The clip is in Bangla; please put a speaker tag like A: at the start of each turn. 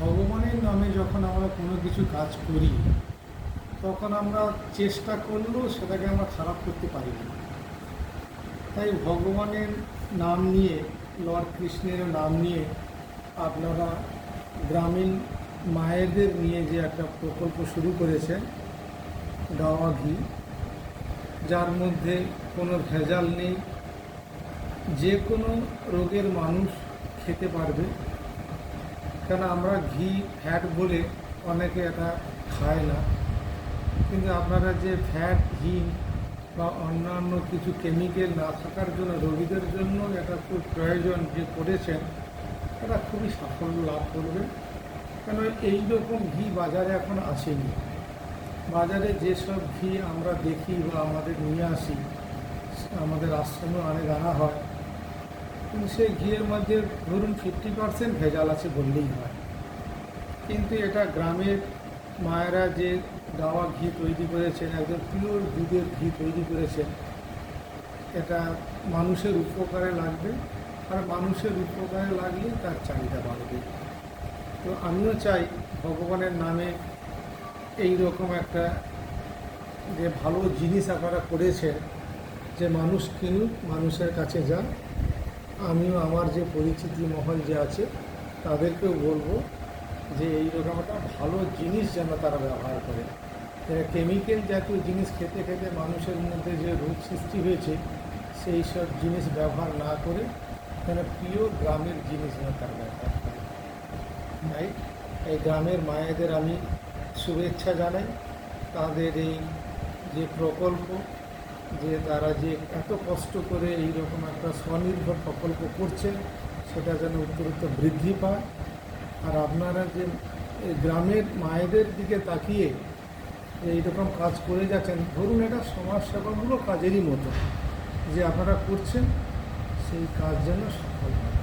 A: ভগবানের নামে যখন আমরা কোনো কিছু কাজ করি, তখন আমরা চেষ্টা করলেও সেটাকে আমরা খারাপ করতে পারি না। তাই ভগবানের নাম নিয়ে, লর্ড কৃষ্ণের নাম নিয়ে আপনারা গ্রামীণ মায়েদের নিয়ে যে একটা প্রকল্প শুরু করেছেন, গাওয়া ঘি, যার মধ্যে কোনো ভেজাল নেই, যে কোনো রোগের মানুষ খেতে পারবে। কেন আমরা ঘি ফ্যাট বলে অনেকে এটা খায় না। কিন্তু আপনারা যে ফ্যাট ঘি বা অন্যান্য কিছু কেমিক্যাল না থাকার জন্য, রোগীদের জন্য এটা খুব প্রয়োজন যে করেছেন, এটা খুবই সাফল্য লাভ করবে। কেন এই রকম ঘি বাজারে এখন আসেনি। বাজারে যেসব ঘি আমরা দেখি বা আমাদের নিয়ে আসি, আমাদের আশ্রমে অনেক আনা হয় কিন্তু সেই ঘিয়ের মধ্যে ধরুন ফিফটি পার্সেন্ট ভেজাল আছে বললেই হয়। কিন্তু এটা গ্রামের মায়েরা যে গাওয়া ঘি তৈরি করেছেন, একদম পিওর দুধের ঘি তৈরি করেছেন, এটা মানুষের উপকারে লাগবে আর মানুষের উপকারে লাগলে তার চাহিদা বাড়বে। তো আমিও চাই ভগবানের নামে এই রকম একটা যে ভালো জিনিস আপনারা করেছেন, যে মানুষ কিনুক, মানুষের কাছে যান আমিও আমার যে পরিচিতি মহল যে আছে, তাদেরকেও বলব যে এই রকম একটা ভালো জিনিস যেন তারা ব্যবহার করে। কেমিক্যাল জাতীয় জিনিস খেতে খেতে মানুষের মধ্যে যে রোগ সৃষ্টি হয়েছে, সেই সব জিনিস ব্যবহার না করে যেন পিওর গ্রামের জিনিস যেন তারা ব্যবহার করে। তাই এই গ্রামের মায়েদের আমি শুভেচ্ছা জানাই। তাদের এই যে প্রকল্প যে তারা যে এত কষ্ট করে এই রকম একটা স্বনির্ভর প্রকল্প করছে, সেটা যেন উত্তরোত্তর বৃদ্ধি পায়। আর আপনারা যে গ্রামের মায়েদের দিকে তাকিয়ে এই রকম কাজ করে যাচ্ছেন, ধরুন এটা সমাজসেবামূলক কাজেরই মতো যে আপনারা করছেন, সেই কাজ যেন সফল হয়।